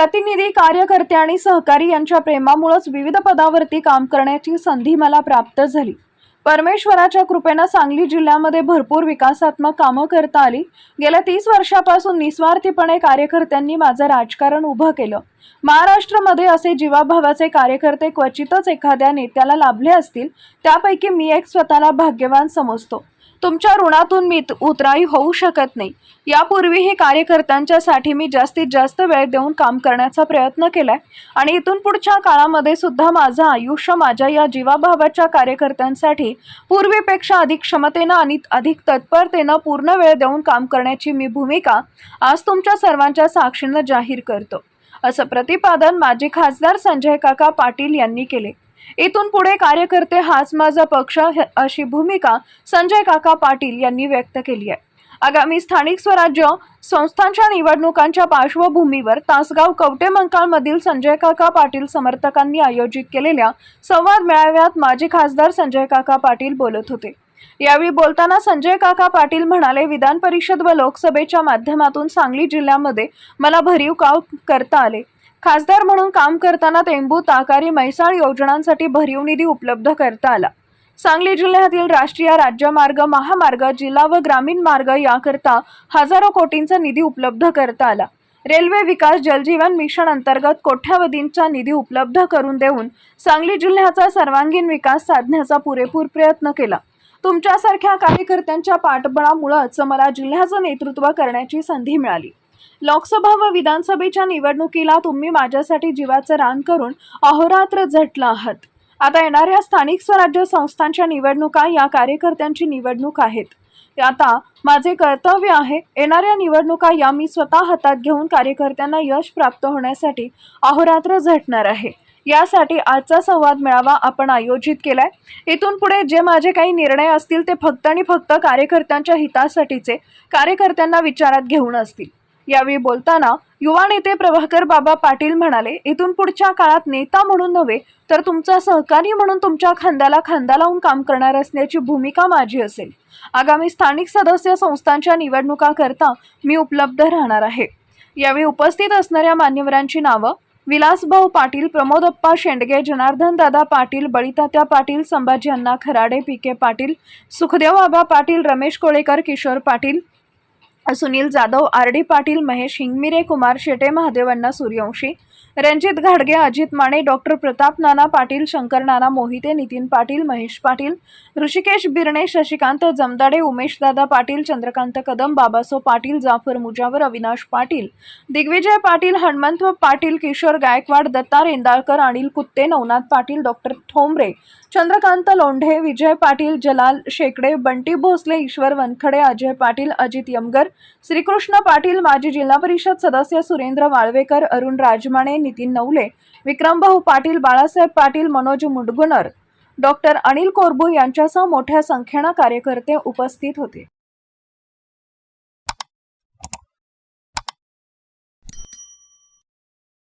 प्रतिनिधी कार्यकर्ते आणि सहकारी यांच्या प्रेमामुळेच विविध पदावरती काम करण्याची संधी मला प्राप्त झाली. परमेश्वराच्या कृपेनं सांगली जिल्ह्यामध्ये भरपूर विकासात्मक कामं करता आली. गेल्या तीस वर्षापासून निस्वार्थीपणे कार्यकर्त्यांनी माझं राजकारण उभं केलं. महाराष्ट्रामध्ये असे जीवाभावाचे कार्यकर्ते क्वचितच एखाद्या नेत्याला लाभले असतील त्यापैकी मी एक स्वतःला भाग्यवान समजतो. तुमच्या ऋणातून मी उतराई होऊ शकत नाही. यापूर्वीही कार्यकर्त्यांच्यासाठी मी जास्तीत जास्त वेळ देऊन काम करण्याचा प्रयत्न केला आहे आणि इथून पुढच्या काळामध्ये सुद्धा माझं आयुष्य माझ्या या जीवाभावाच्या कार्यकर्त्यांसाठी पूर्वीपेक्षा अधिक क्षमतेनं आणि अधिक तत्परतेनं पूर्ण वेळ देऊन काम करण्याची मी भूमिका आज तुमच्या सर्वांच्या साक्षीनं जाहीर करतो. असं प्रतिपादन माजी खासदार संजय काका पाटील यांनी केले. इथून पुढे कार्यकर्ते हाच माझा पक्ष अशी भूमिका संजय काका पाटील यांनी व्यक्त केली आहे. आगामी स्थानिक स्वराज्य संस्थांच्या निवडणुकांच्या पार्श्वभूमीवर तासगाव कवटे मंकाळमधील संजय काका पाटील समर्थकांनी आयोजित केलेल्या संवाद मेळाव्यात माजी खासदार संजय काका पाटील बोलत होते. यावेळी बोलताना संजय काका पाटील म्हणाले विधान परिषद व लोकसभेच्या माध्यमातून सांगली जिल्ह्यामध्ये मला भरीव काम करता आले. खासदार म्हणून काम करताना तेंबू ताकारी म्हैसाळ योजनांसाठी भरीव निधी उपलब्ध करता आला. सांगली जिल्ह्यातील राष्ट्रीय राज्यमार्ग महामार्ग जिल्हा व ग्रामीण मार्ग याकरता हजारो कोटींचा निधी उपलब्ध करता आला. रेल्वे विकास जलजीवन मिशन अंतर्गत कोट्यावधींचा निधी उपलब्ध करून देऊन सांगली जिल्ह्याचा सर्वांगीण विकास साधण्याचा पुरेपूर प्रयत्न केला. तुमच्यासारख्या कार्यकर्त्यांच्या पाठबळामुळंच मला जिल्ह्याचं नेतृत्व करण्याची संधी मिळाली. लोकसभा व विधानसभेच्या निवडणुकीला तुम्ही माझ्यासाठी जीवाचं रान करून अहोरात्र झटला आहात. आता येणाऱ्या स्थानिक स्वराज्य संस्थांच्या निवडणुका या कार्यकर्त्यांची निवडणूक आहेत. आता माझे कर्तव्य आहे येणाऱ्या निवडणुका या मी स्वतः हातात घेऊन कार्यकर्त्यांना यश प्राप्त होण्यासाठी अहोरात्र झटणार आहे. यासाठी आजचा संवाद मेळावा आपण आयोजित केलाय. इथून पुढे जे माझे काही निर्णय असतील ते फक्त आणि फक्त कार्यकर्त्यांच्या हितासाठीचे कार्यकर्त्यांना विचारात घेऊन असतील. यावेळी बोलताना युवा नेते प्रभाकर बाबा पाटील म्हणाले इथून पुढच्या काळात नेता म्हणून नव्हे तर तुमचा सहकारी म्हणून तुमच्या खांद्याला खांदा लावून काम करणार असण्याची भूमिका माझी असेल. आगामी स्थानिक सदस्य संस्थांच्या निवडणुका करता मी उपलब्ध राहणार आहे. यावेळी उपस्थित असणाऱ्या मान्यवरांची नावं विलासभाऊ Patil Pramodappa Shendge Janardan Dada Patil Balitatya Patil Sambhaji Anna Kharade P K Patil Sukhdev Aba Patil Ramesh Kolekar Kishor Patil Sunil Jadhav R D Patil Mahesh Hingmire Kumar Shete महादेवांना सूर्यवंशी रणजित घाडगे अजित माने डॉक्टर प्रताप नाना पाटील शंकर नाना मोहिते नितीन पाटील महेश पाटील ऋषिकेश बिर्णे शशिकांत जमदाडे उमेशदादा पाटील चंद्रकांत कदम बाबासो पाटील जाफर मुजावर अविनाश पाटील दिग्विजय पाटील हनुमंत पाटील किशोर गायकवाड दत्ता रेंदाळकर अनिल कुत्ते नवनाथ पाटील डॉक्टर ठोंबरे चंद्रकांत लोंढे विजय पाटील जलाल शेकडे बंटी भोसले ईश्वर वनखडे अजय पाटील अजित यमगर श्रीकृष्ण पाटील माजी जिल्हा परिषद सदस्य Surendra Walvekar Arun Rajmane Nitin Navale Vikrambhau Patil Balasaheb Patil Manoj Mundgunar doctor Anil Korbu यांच्यासह मोठ्या संख्येनं कार्यकर्ते उपस्थित होते.